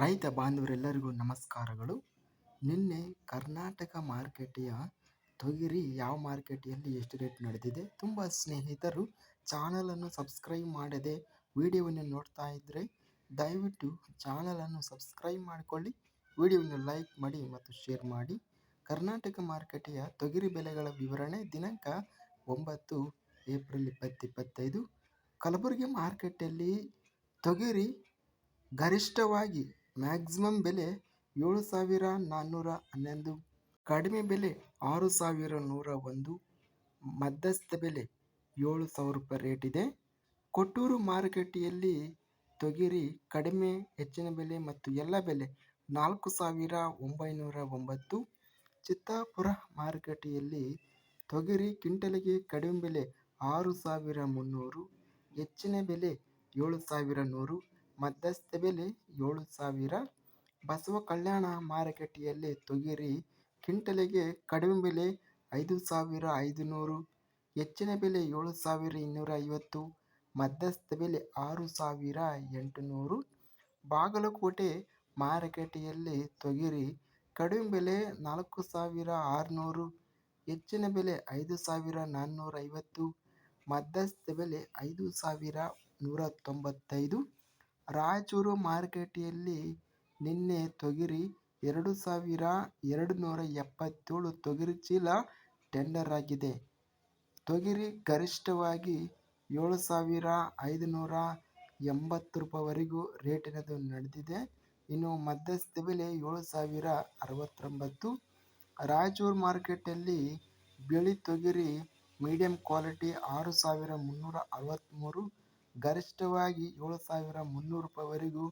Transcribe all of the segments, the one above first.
ರೈತ ಬಾಂಧವರೆಲ್ಲರಿಗೂ ನಮಸ್ಕಾರಗಳು. ನಿನ್ನೆ ಕರ್ನಾಟಕ ಮಾರುಕಟ್ಟೆಯ ತೊಗರಿ ಯಾವ ಮಾರುಕಟ್ಟೆಯಲ್ಲಿ ಎಷ್ಟು ರೇಟ್ ನಡೆದಿದೆ ತುಂಬ ಸ್ನೇಹಿತರು ಚಾನಲನ್ನು ಸಬ್ಸ್ಕ್ರೈಬ್ ಮಾಡದೆ ವಿಡಿಯೋವನ್ನು ನೋಡ್ತಾ ಇದ್ದರೆ ದಯವಿಟ್ಟು ಚಾನಲನ್ನು ಸಬ್ಸ್ಕ್ರೈಬ್ ಮಾಡಿಕೊಳ್ಳಿ, ವಿಡಿಯೋವನ್ನು ಲೈಕ್ ಮಾಡಿ ಮತ್ತು ಶೇರ್ ಮಾಡಿ. ಕರ್ನಾಟಕ ಮಾರುಕಟ್ಟೆಯ ತೊಗರಿ ಬೆಲೆಗಳ ವಿವರಣೆ ದಿನಾಂಕ ಒಂಬತ್ತು ಏಪ್ರಿಲ್ ಇಪ್ಪತ್ತಿಪ್ಪತ್ತೈದು ಕಲಬುರಗಿ ಮಾರ್ಕೆಟಲ್ಲಿ ತೊಗರಿ ಗರಿಷ್ಠವಾಗಿ ಮ್ಯಾಕ್ಸಿಮಮ್ ಬೆಲೆ ಏಳು ಸಾವಿರ ನಾನ್ನೂರ ಹನ್ನೊಂದು, ಕಡಿಮೆ ಬೆಲೆ ಆರು ಸಾವಿರ ನೂರ ಒಂದು, ಮಧ್ಯಸ್ಥ ಬೆಲೆ ಏಳು ಸಾವಿರ ರೂಪಾಯಿ ರೇಟ್ ಇದೆ. ಕೊಟ್ಟೂರು ಮಾರುಕಟ್ಟೆಯಲ್ಲಿ ತೊಗರಿ ಕಡಿಮೆ, ಹೆಚ್ಚಿನ ಬೆಲೆ ಮತ್ತು ಎಲ್ಲ ಬೆಲೆ ನಾಲ್ಕು ಸಾವಿರ ಒಂಬೈನೂರ ಒಂಬತ್ತು. ಚಿತ್ತಾಪುರ ಮಾರುಕಟ್ಟೆಯಲ್ಲಿ ತೊಗರಿ ಕ್ವಿಂಟಲಿಗೆ ಕಡಿಮೆ ಬೆಲೆ ಆರು ಸಾವಿರ ಮುನ್ನೂರು, ಹೆಚ್ಚಿನ ಬೆಲೆ ಏಳು ಸಾವಿರ ನೂರು ಮಧ್ಯಸ್ಥ ಬೆಲೆ ಏಳು ಸಾವಿರ. ಬಸವ ಕಲ್ಯಾಣ ಮಾರುಕಟ್ಟೆಯಲ್ಲಿ ತೊಗರಿ ಕ್ವಿಂಟಲಿಗೆ ಕಡಿಮೆ ಬೆಲೆ ಐದು ಸಾವಿರ ಐದುನೂರು. ಹೆಚ್ಚಿನ ಬೆಲೆ ಏಳು ಸಾವಿರ ಇನ್ನೂರ ಐವತ್ತು. ಮಧ್ಯಸ್ಥ ಬೆಲೆ ಆರು ಸಾವಿರ ಎಂಟುನೂರು. ಬಾಗಲಕೋಟೆ ಮಾರುಕಟ್ಟೆಯಲ್ಲಿ ತೊಗರಿ ಕಡಿಮೆ ಬೆಲೆ ನಾಲ್ಕು ಸಾವಿರ ಆರುನೂರು. ಹೆಚ್ಚಿನ ಬೆಲೆ ಐದು ಸಾವಿರ ನಾನ್ನೂರ ಐವತ್ತು. ಮಧ್ಯಸ್ಥ ಬೆಲೆ ಐದು ಸಾವಿರ ನೂರ ತೊಂಬತ್ತೈದು. ರಾಯಚೂರು ಮಾರುಕಟ್ಟೆಯಲ್ಲಿ ನಿನ್ನೆ ತೊಗರಿ ಎರಡು ಸಾವಿರ ಎರಡು ನೂರ ಎಪ್ಪತ್ತೇಳು ತೊಗರಿ ಚೀಲ ಟೆಂಡರ್ ಆಗಿದೆ. ತೊಗರಿ ಗರಿಷ್ಠವಾಗಿ ಏಳು ಸಾವಿರ ಐದುನೂರ ಎಂಬತ್ತು ರೂಪಾಯಿವರೆಗೂ ರೇಟಿನದು ನಡೆದಿದೆ. ಇನ್ನು ಮಧ್ಯಸ್ಥ ಬೆಲೆ ಏಳು ಸಾವಿರ ಅರವತ್ತೊಂಬತ್ತು. ರಾಯಚೂರು ಮಾರ್ಕೆಟಲ್ಲಿ ಬಿಳಿ ತೊಗರಿ ಮೀಡಿಯಂ ಕ್ವಾಲಿಟಿ ಆರು ಸಾವಿರ ಮುನ್ನೂರ ಅರವತ್ತ್ಮೂರು ಗರಿಷ್ಠವಾಗಿ ಏಳು ಸಾವಿರ ಮುನ್ನೂರು ರೂಪಾಯಿವರೆಗೂ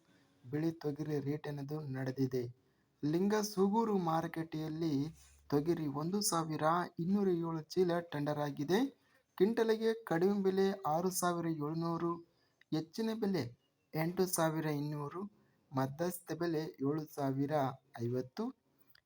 ಬಿಳಿ ತೊಗರಿ ರೇಟ್ ಅನ್ನೋದು ನಡೆದಿದೆ. ಲಿಂಗಸೂಗೂರು ಮಾರುಕಟ್ಟೆಯಲ್ಲಿ ತೊಗರಿ ಒಂದು ಸಾವಿರ ಇನ್ನೂರ ಏಳು ಚೀಲ ಟೆಂಡರ್ ಆಗಿದೆ. ಕ್ವಿಂಟಲಿಗೆ ಕಡಿಮೆ ಬೆಲೆ ಆರು ಸಾವಿರ ಏಳುನೂರು, ಹೆಚ್ಚಿನ ಬೆಲೆ ಎಂಟು ಸಾವಿರ ಇನ್ನೂರು, ಮಧ್ಯಸ್ಥ ಬೆಲೆ ಏಳು ಸಾವಿರ ಐವತ್ತು.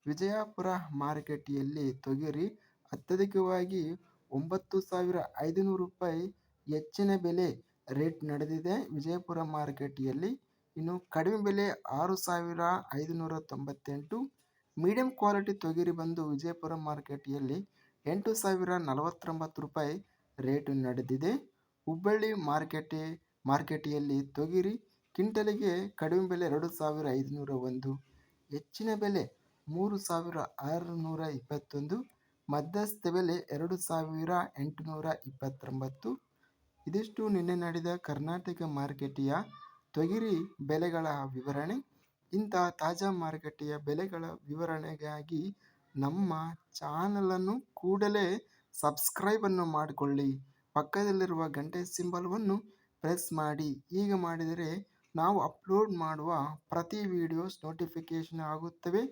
ವಿಜಯಪುರ ಮಾರುಕಟ್ಟೆಯಲ್ಲಿ ತೊಗರಿ ಅತ್ಯಧಿಕವಾಗಿ ಒಂಬತ್ತು ಸಾವಿರ ಐದುನೂರು ರೂಪಾಯಿ, ಹೆಚ್ಚಿನ ಬೆಲೆ ರೇಟ್ ನಡೆದಿದೆ. ವಿಜಯಪುರ ಮಾರುಕಟ್ಟೆಯಲ್ಲಿ ಇನ್ನು ಕಡಿಮೆ ಬೆಲೆ ಆರು ಸಾವಿರ ಐದುನೂರ ತೊಂಬತ್ತೆಂಟು. ಮೀಡಿಯಂ ಕ್ವಾಲಿಟಿ ತೊಗರಿ ಬಂದು ವಿಜಯಪುರ ಮಾರುಕಟ್ಟೆಯಲ್ಲಿ ಎಂಟು ಸಾವಿರ ನಲವತ್ತೊಂಬತ್ತು ರೂಪಾಯಿ ರೇಟು ನಡೆದಿದೆ. ಹುಬ್ಬಳ್ಳಿ ಮಾರುಕಟ್ಟೆ, ಮಾರುಕಟ್ಟೆಯಲ್ಲಿ ತೊಗರಿ ಕ್ವಿಂಟಲಿಗೆ ಕಡಿಮೆ ಬೆಲೆ ಎರಡು ಸಾವಿರ ಐದುನೂರ ಒಂದು. ಹೆಚ್ಚಿನ ಬೆಲೆ ಮೂರು ಸಾವಿರ ಆರುನೂರ ಇಪ್ಪತ್ತೊಂದು. ಮಧ್ಯಸ್ಥ ಬೆಲೆ ಎರಡು ಸಾವಿರ ಎಂಟುನೂರ ಇಪ್ಪತ್ತೊಂಬತ್ತು. ಇದಿಷ್ಟು ನಿನ್ನೆ ನಡೆದ ಕರ್ನಾಟಕ ಮಾರುಕಟ್ಟೆಯ ತೊಗರಿ ಬೆಲೆಗಳ ವಿವರಣೆ. ಇಂಥ ತಾಜಾ ಮಾರುಕಟ್ಟೆಯ ಬೆಲೆಗಳ ವಿವರಣೆಗಾಗಿ ನಮ್ಮ ಚಾನಲನ್ನು ಕೂಡಲೇ ಸಬ್ಸ್ಕ್ರೈಬನ್ನು ಮಾಡಿಕೊಳ್ಳಿ. ಪಕ್ಕದಲ್ಲಿರುವ ಗಂಟೆ ಸಿಂಬಲ್ವನ್ನು ಪ್ರೆಸ್ ಮಾಡಿ. ಈಗ ಮಾಡಿದರೆ ನಾವು ಅಪ್ಲೋಡ್ ಮಾಡುವ ಪ್ರತಿ ವಿಡಿಯೋಸ್ ನೋಟಿಫಿಕೇಷನ್ ಆಗುತ್ತವೆ.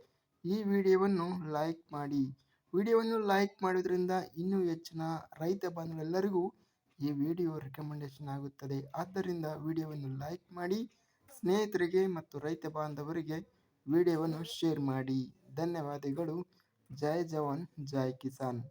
ಈ ವಿಡಿಯೋವನ್ನು ಲೈಕ್ ಮಾಡಿ. ವಿಡಿಯೋವನ್ನು ಲೈಕ್ ಮಾಡೋದ್ರಿಂದ ಇನ್ನೂ ಹೆಚ್ಚಿನ ರೈತ ಬಂಧುಗಳೆಲ್ಲರಿಗೂ ಈ ವಿಡಿಯೋ ರೆಕಮೆಂಡೇಶನ್ ಆಗುತ್ತದೆ. ಆದ್ದರಿಂದ ವಿಡಿಯೋವನ್ನು ಲೈಕ್ ಮಾಡಿ, ಸ್ನೇಹಿತರಿಗೆ ಮತ್ತು ರೈತ ಬಾಂಧವರಿಗೆ ವಿಡಿಯೋವನ್ನು ಶೇರ್ ಮಾಡಿ. ಧನ್ಯವಾದಗಳು. ಜೈ ಜವಾನ್, ಜೈ ಕಿಸಾನ್.